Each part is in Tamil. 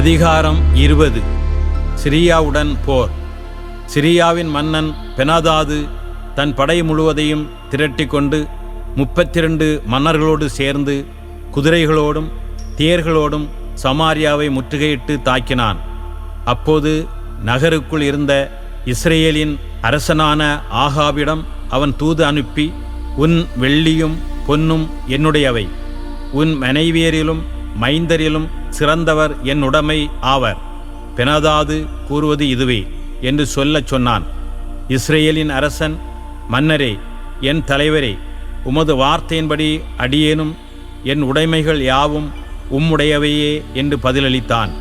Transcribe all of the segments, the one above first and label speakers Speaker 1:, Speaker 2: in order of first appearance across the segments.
Speaker 1: அதிகாரம் இருபது. சிரியாவுடன் போர். சிரியாவின் மன்னன் பெனாதாது தன் படை முழுவதையும் திரட்டி கொண்டு முப்பத்திரண்டு மன்னர்களோடு சேர்ந்து குதிரைகளோடும் தேர்களோடும் சமாரியாவை முற்றுகையிட்டு தாக்கினான். அப்போது நகருக்குள் இருந்த இஸ்ரேலின் அரசனான ஆகாவிடம் அவன் தூது அனுப்பி உன் வெள்ளியும் பொன்னும் என்னுடையவை. உன் மனைவியரிலும் மைந்தரிலும் சிறந்தவர் என் உடைமை ஆவர். பெனதாது கூறுவது இதுவே என்று சொல்லச் சொன்னான். இஸ்ரேலின் அரசன் மன்னரே என் தலைவரே உமது வார்த்தையின்படி அடியேனும் என் உடைமைகள் யாவும் உம்முடையவையே என்று பதிலளித்தான்.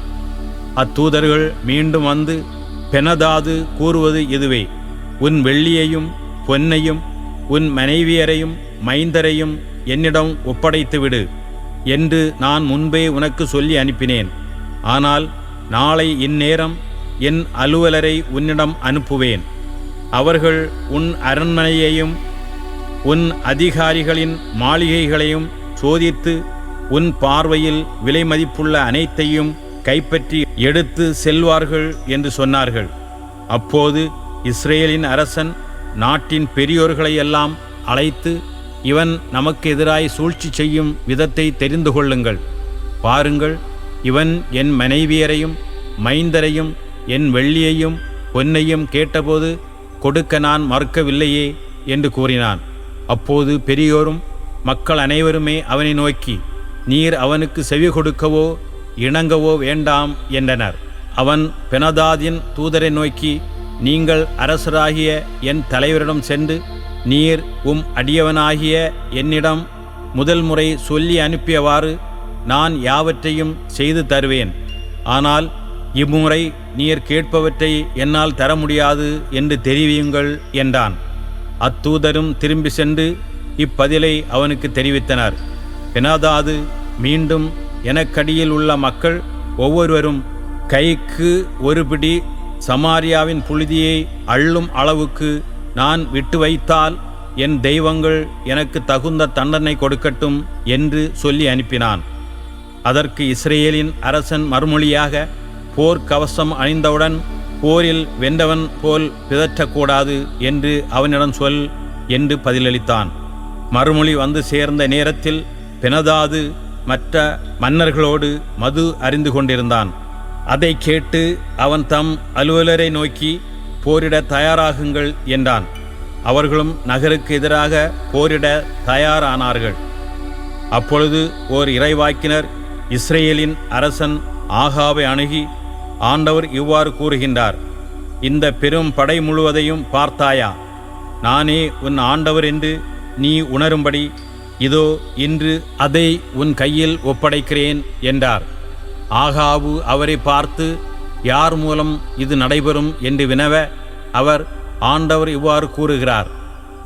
Speaker 1: அத்தூதர்கள் மீண்டும் வந்து பெனதாது கூறுவது இதுவே. உன் வெள்ளியையும் பொன்னையும் உன் மனைவியரையும் மைந்தரையும் என்னிடம் ஒப்படைத்து விடு என்று நான் முன்பே உனக்கு சொல்லி அனுப்பினேன். ஆனால் நாளை இந்நேரம் என் அலுவலரை உன்னிடம் அனுப்புவேன். அவர்கள் உன் அரண்மனையையும் உன் அதிகாரிகளின் மாளிகைகளையும் சோதித்து உன் பார்வையில் விலை மதிப்புள்ள அனைத்தையும் கைப்பற்றி எடுத்து செல்வார்கள் என்று சொன்னார்கள். அப்போது இஸ்ரேலின் அரசன் நாட்டின் பெரியோர்களை எல்லாம் அழைத்து இவன் நமக்கு எதிராய் சூழ்ச்சி செய்யும் விதத்தை தெரிந்து கொள்ளுங்கள். பாருங்கள் இவன் என் மனைவியரையும் மைந்தரையும் என் வெள்ளியையும் பொன்னையும் கேட்டபோது கொடுக்க நான் மறுக்கவில்லையே என்று கூறினான். அப்போது பெரியோரும் மக்கள் அனைவருமே அவனை நோக்கி நீர் அவனுக்கு செவி கொடுக்கவோ இணங்கவோ வேண்டாம் என்றனர். அவன் பெனதாதின் தூதரை நோக்கி நீங்கள் அரசராகிய என் தலைவரிடம் சென்று நீர் உம் அடியவனாகிய என்னிடம் முதல் முறை சொல்லி அனுப்பியவாறு நான் யாவற்றையும் செய்து தருவேன். ஆனால் இம்முறை நீர் கேட்பவற்றை என்னால் தர முடியாது என்று தெரிவியுங்கள் என்றான். அத்தூதரும் திரும்பி சென்று இப்பதிலை அவனுக்கு தெரிவித்தனர். பினாதாது மீண்டும் எனக்கடியில் உள்ள மக்கள் ஒவ்வொருவரும் கைக்கு ஒரு பிடி சமாரியாவின் புழுதியை அள்ளும் அளவுக்கு நான் விட்டு வைத்தால் என் தெய்வங்கள் எனக்கு தகுந்த தண்டனை கொடுக்கட்டும் என்று சொல்லி அனுப்பினான். அதற்கு இஸ்ரேலின் அரசன் மறுமொழியாக போர் கவசம் அணிந்தவுடன் போரில் வென்றவன் போல் பிதற்றக்கூடாது என்று அவனிடம் சொல் என்று பதிலளித்தான். மறுமொழி வந்து சேர்ந்த நேரத்தில் பிணதாது மற்ற மன்னர்களோடு மது அறிந்து கொண்டிருந்தான். அதை கேட்டு அவன் தம் அலுவலரை நோக்கி போரிட தயாராகுங்கள் என்றான். அவர்களும் நகருக்கு எதிராக போரிட தயாரானார்கள். அப்பொழுது ஓர் இறைவாக்கினர் இஸ்ரேலின் அரசன் ஆகாவை அணுகி ஆண்டவர் இவ்வாறு கூறுகின்றார் இந்த பெரும் படை முழுவதையும் பார்த்தாயா? நானே உன் ஆண்டவர் என்று நீ உணரும்படி இதோ இன்று அதை உன் கையில் ஒப்படைக்கிறேன் என்றார். ஆகாவு அவரை பார்த்து யார் மூலம் இது நடைபெறும் என்று வினவ அவர் ஆண்டவர் இவ்வாறு கூறுகிறார்.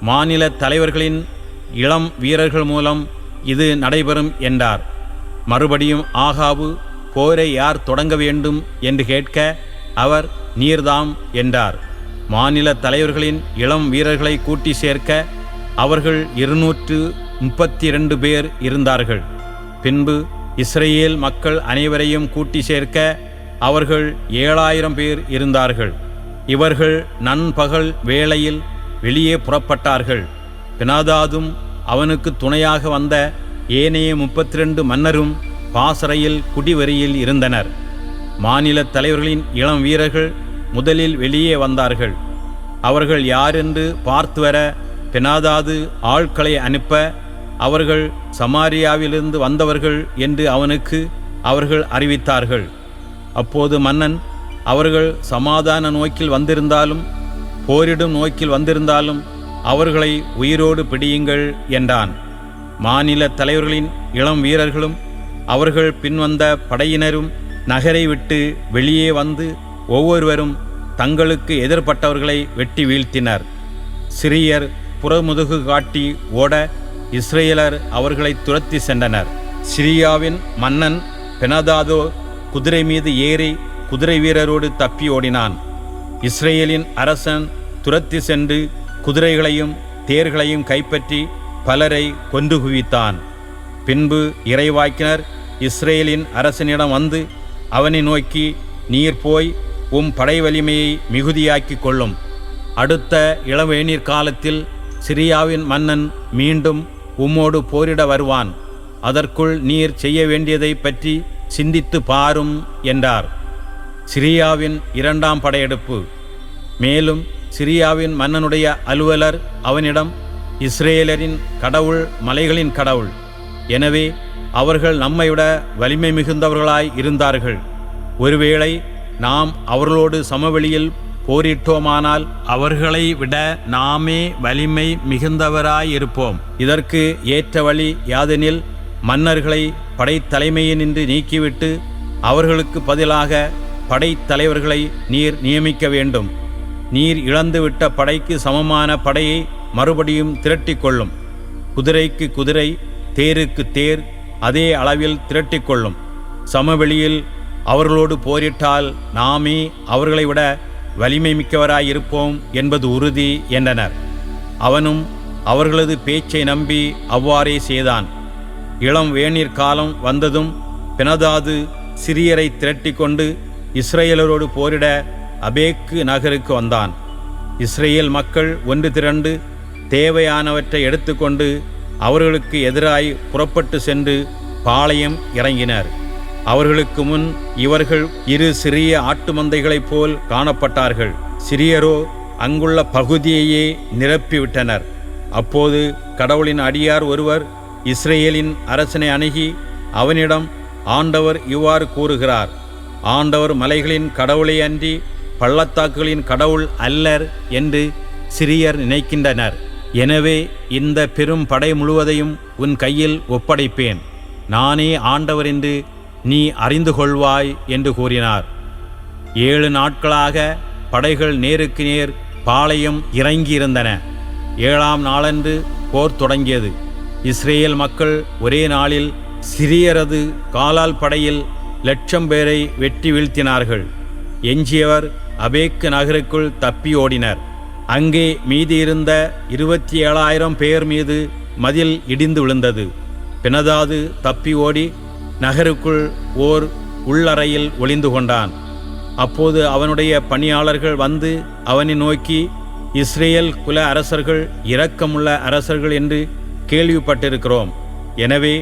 Speaker 1: மாநில தலைவர்களின் இளம் வீரர்கள் மூலம் இது நடைபெறும் என்றார். மறுபடியும் ஆகாவு போரை யார் தொடங்க வேண்டும் என்று கேட்க அவர் நீர்தாம் என்றார். மாநில தலைவர்களின் இளம் வீரர்களை கூட்டி சேர்க்க அவர்கள் இருநூற்று முப்பத்தி இரண்டு பேர் இருந்தார்கள். பின்பு இஸ்ரேல் மக்கள் அனைவரையும் கூட்டி சேர்க்க அவர்கள் ஏழாயிரம் பேர் இருந்தார்கள். இவர்கள் நண்பகல் வேளையில் வெளியே புறப்பட்டார்கள். பினாதாதும் அவனுக்கு துணையாக வந்த ஏனைய முப்பத்தி ரெண்டு மன்னரும் பாசறையில் குடிவரியில் இருந்தனர். மாநில தலைவர்களின் இளம் வீரர்கள் முதலில் வெளியே வந்தார்கள். அவர்கள் யாரென்று பார்த்து வர பெனாதாது ஆட்களை அனுப்ப அவர்கள் சமாரியாவிலிருந்து வந்தவர்கள் என்று அவனுக்கு அவர்கள் அறிவித்தார்கள். அப்போது மன்னன் அவர்கள் சமாதான நோக்கில் வந்திருந்தாலும் போரிடும் நோக்கில் வந்திருந்தாலும் அவர்களை உயிரோடு பிடியுங்கள் என்றான். மாநில தலைவர்களின் இளம் வீரர்களும் அவர்கள் பின்வந்த படையினரும் நகரை விட்டு வெளியே வந்து ஒவ்வொருவரும் தங்களுக்கு எதிர்ப்பட்டவர்களை வெட்டி வீழ்த்தினர். சிறியர் புறமுதுகு காட்டி ஓட இஸ்ரேலர் அவர்களை துரத்தி சென்றனர். சிரியாவின் மன்னன் பெனதாதோ குதிரை மீது ஏறி குதிரை வீரரோடு தப்பி ஓடினான். இஸ்ரேலின் அரசன் துரத்தி சென்று குதிரைகளையும் தேர்களையும் கைப்பற்றி பலரை கொன்று குவித்தான். பின்பு இறைவாக்கினர் இஸ்ரேலின் அரசனிடம் வந்து அவனை நோக்கி நீர் போய் உம் படை வலிமையை மிகுதியாக்கி கொள்ளும். அடுத்த இளவேநீர் காலத்தில் சிரியாவின் மன்னன் மீண்டும் உம்மோடு போரிட வருவான். அதற்குள் நீர் செய்ய வேண்டியதை பற்றி சிந்தித்து பாரும் என்றார். சிரியாவின் இரண்டாம் படையெடுப்பு. மேலும் சிரியாவின் மன்னனுடைய அலுவலர் அவனிடம் இஸ்ரேலரின் கடவுள் மலைகளின் கடவுள். எனவே அவர்கள் நம்மைவிட வலிமை மிகுந்தவர்களாய் இருந்தார்கள். ஒருவேளை நாம் அவர்களோடு சமவெளியில் போரிட்டோமானால் அவர்களை விட நாமே வலிமை மிகுந்தவராயிருப்போம். இதற்கு ஏற்ற வழி யாதெனில் மன்னர்களை படைத்தலைமையினின்று நீக்கிவிட்டு அவர்களுக்கு பதிலாக படைத்தலைவர்களை நீர் நியமிக்க வேண்டும். நீர் இழந்துவிட்ட படைக்கு சமமான படையை மறுபடியும் திரட்டிக்கொள்ளும். குதிரைக்கு குதிரை தேருக்கு தேர் அதே அளவில் திரட்டிக் கொள்ளும் சமவெளியில் அவர்களோடு போரிட்டால் நாமே அவர்களை விட வலிமை மிக்கவராயிருப்போம் என்பது உறுதி என்றனர். அவனும் அவர்களது பேச்சை நம்பி அவ்வாறே செய்தான். இளம் வேநீர் காலம் வந்ததும் பினதாது சிறியரை திரட்டிக்கொண்டு இஸ்ரேலரோடு போரிட அபேக்கு நகருக்கு வந்தான். இஸ்ரேல் மக்கள் ஒன்று திரண்டு தேவையானவற்றை எடுத்துக்கொண்டு அவர்களுக்கு எதிராய் புறப்பட்டு சென்று பாளையம் இறங்கினர். அவர்களுக்கு முன் இவர்கள் இரு சிறிய ஆட்டு மந்தைகளைப் போல் காணப்பட்டார்கள். சிறியரோ அங்குள்ள பகுதியையே நிரப்பிவிட்டனர். அப்போது கடவுளின் அடியார் ஒருவர் இஸ்ரேலின் அரசனை அணுகி அவனிடம் ஆண்டவர் இவ்வாறு கூறுகிறார் ஆண்டவர் மலைகளின் கடவுளை அன்றி பள்ளத்தாக்குகளின் கடவுள் அல்லர் என்று சிறியர் நினைக்கின்றனர். எனவே இந்த பெரும் படை முழுவதையும் உன் கையில் ஒப்படைப்பேன். நானே ஆண்டவர் என்று நீ அறிந்து கொள்வாய் என்று கூறினார். ஏழு நாட்களாக படைகள் நேருக்கு நேர் பாளையம் இறங்கியிருந்தன. ஏழாம் நாளன்று போர் தொடங்கியது. இஸ்ரேல் மக்கள் ஒரே நாளில் சிறியரது காலால் படையில் லட்சம் பேரை வெட்டி வீழ்த்தினார்கள். எஞ்சியவர் அபேக்கு நகருக்குள் தப்பி ஓடினர். அங்கே மீதியிருந்த இருபத்தி ஏழாயிரம் பேர் மீது மதில் இடிந்து விழுந்தது. பினதாது தப்பி ஓடி நகருக்குள் ஓர் உள்ளறையில் ஒளிந்து கொண்டான். அப்போது அவனுடைய பணியாளர்கள் வந்து அவனை நோக்கி இஸ்ரேல் குல அரசர்கள் இரக்கமுள்ள அரசர்கள் என்று கேள்விப்பட்டிருக்கிறோம். எனவே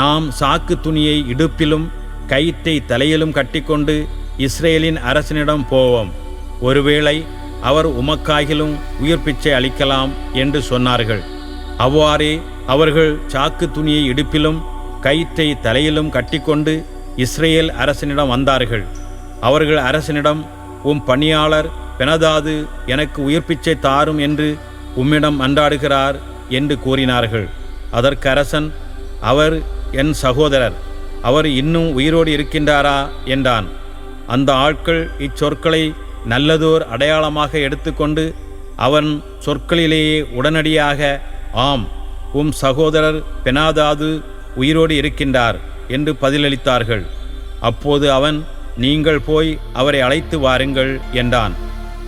Speaker 1: நாம் சாக்கு துணியை இடுப்பிலும் கயிற்றை தலையிலும் கட்டிக்கொண்டு இஸ்ரேலின் அரசனிடம் போவோம். ஒருவேளை அவர் உமக்காகிலும் உயிர் பிச்சை அளிக்கலாம் என்று சொன்னார்கள். அவ்வாறே அவர்கள் சாக்கு துணியை இடுப்பிலும் கயிற்றை தலையிலும் கட்டிக்கொண்டு இஸ்ரேல் அரசனிடம் வந்தார்கள். அவர்கள் அரசனிடம் உம் பணியாளர் பெனதாது எனக்கு உயிர் பிச்சை தாரும் என்று உம்மிடம் அன்றாடுகிறார். என்று கூறினார்கள். அதற்கு அரசன் அவர் என் சகோதரர் அவர் இன்னும் உயிரோடு இருக்கின்றாரா? என்றான். அந்த ஆட்கள் இச்சொற்களை நல்லதோர் அடையாளமாக எடுத்துக்கொண்டு அவன் சொற்களிலேயே உடனடியாக ஆம் உம் சகோதரர் பெனாதாது உயிரோடு இருக்கின்றார் என்று பதிலளித்தார்கள். அப்போது அவன் நீங்கள் போய் அவரை அழைத்து வாருங்கள் என்றான்.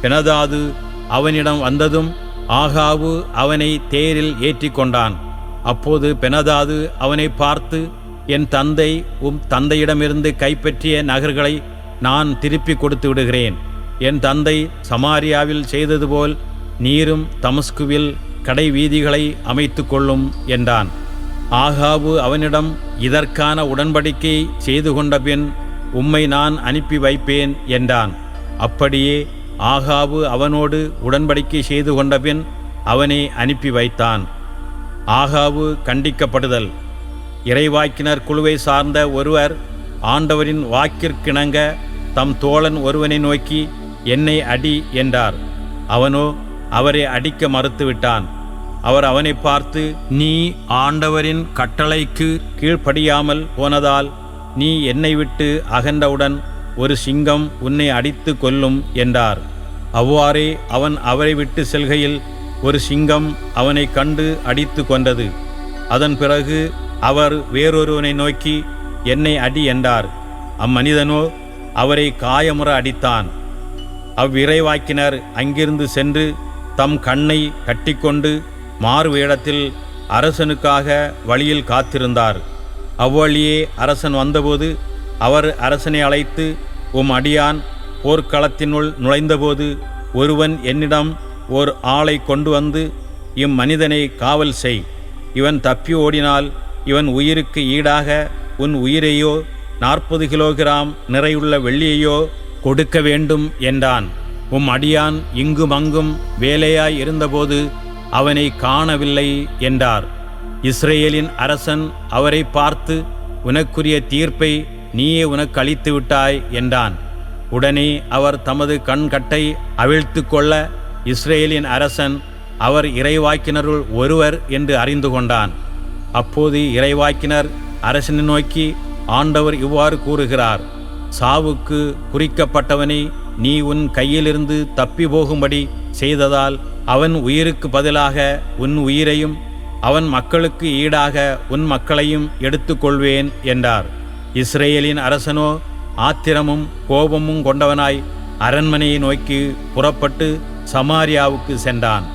Speaker 1: பெனதாது அவனிடம் வந்ததும் ஆகாவு அவனை தேரில் ஏற்றிக்கொண்டான். அப்போது பெனதாது அவனை பார்த்து என் தந்தை உம் தந்தையிடமிருந்து கைப்பற்றிய நகர்களை நான் திருப்பி கொடுத்து விடுகிறேன். என் தந்தை சமாரியாவில் செய்தது போல் நீரும் தமஸ்குவில் கடை வீதிகளை அமைத்து கொள்ளும் என்றான். ஆகாவு அவனிடம் இதற்கான உடன்படிக்கை செய்து கொண்ட பின் உம்மை நான் அனுப்பி வைப்பேன் என்றான். அப்படியே ஆகாவு அவனோடு உடன்படிக்கை செய்து கொண்டபின் அவனை அனுப்பி வைத்தான். ஆகாவு கண்டிக்கப்படுதல். இறைவாக்கினர் குழுவை சார்ந்த ஒருவர் ஆண்டவரின் வாக்கிற்கிணங்க தம் தோழன் ஒருவனை நோக்கி என்னை அடி என்றார். அவனோ அவரை அடிக்க மறுத்துவிட்டான். அவர் அவனை பார்த்து நீ ஆண்டவரின் கட்டளைக்கு கீழ்ப்படியாமல் போனதால் நீ என்னை விட்டு அகன்றவுடன் ஒரு சிங்கம் உன்னை அடித்து கொல்லும் என்றார். அவ்வாறே அவன் அவரை விட்டு செல்கையில் ஒரு சிங்கம் அவனை கண்டு அடித்து கொண்டது அதன் பிறகு அவர் வேறொருவனை நோக்கி என்னை அடி என்றார். அம்மனிதனோ அவரை காயமுற அடித்தான். அவ்விரைவாக்கினர் அங்கிருந்து சென்று தம் கண்ணை கட்டிக்கொண்டு மாறு இடத்தில் அரசனுக்காக வழியில் காத்திருந்தார். அவ்வழியே அரசன் வந்தபோது அவர் அரசனை அழைத்து உம் அடியான் போர்க்களத்தினுள் நுழைந்தபோது ஒருவன் என்னிடம் ஓர் ஆளை கொண்டு வந்து இம்மனிதனை காவல் செய். இவன் தப்பி ஓடினால் இவன் உயிருக்கு ஈடாக உன் உயிரையோ நாற்பது கிலோகிராம் நிறையுள்ள வெள்ளியையோ கொடுக்க வேண்டும் என்றான். உம் அடியான் இங்கும் அங்கும் வேலையாய் இருந்தபோது அவனை காணவில்லை என்றார். இஸ்ரேலின் அரசன் அவரை பார்த்து உனக்குரிய தீர்ப்பை நீயே உனக்கு அழித்து விட்டாய் என்றான். உடனே அவர் தமது கண்கட்டை அவிழ்த்து கொள்ள இஸ்ரேலின் அரசன் அவர் இறைவாக்கினருள் ஒருவர் என்று அறிந்து கொண்டான். அப்போது இறைவாக்கினர் அரசனை நோக்கி ஆண்டவர் இவ்வாறு கூறுகிறார் சாவுக்கு குறிக்கப்பட்டவனை நீ உன் கையிலிருந்து தப்பி போகும்படி செய்ததால் அவன் உயிருக்கு பதிலாக உன் உயிரையும் அவன் மக்களுக்கு ஈடாக உன் மக்களையும் எடுத்துக்கொள்வேன் என்றார். இஸ்ரேலின் அரசனோ ஆத்திரமும் கோபமும் கொண்டவனாய் அரண்மனையை நோக்கி புறப்பட்டு சமாரியாவுக்கு சென்றான்.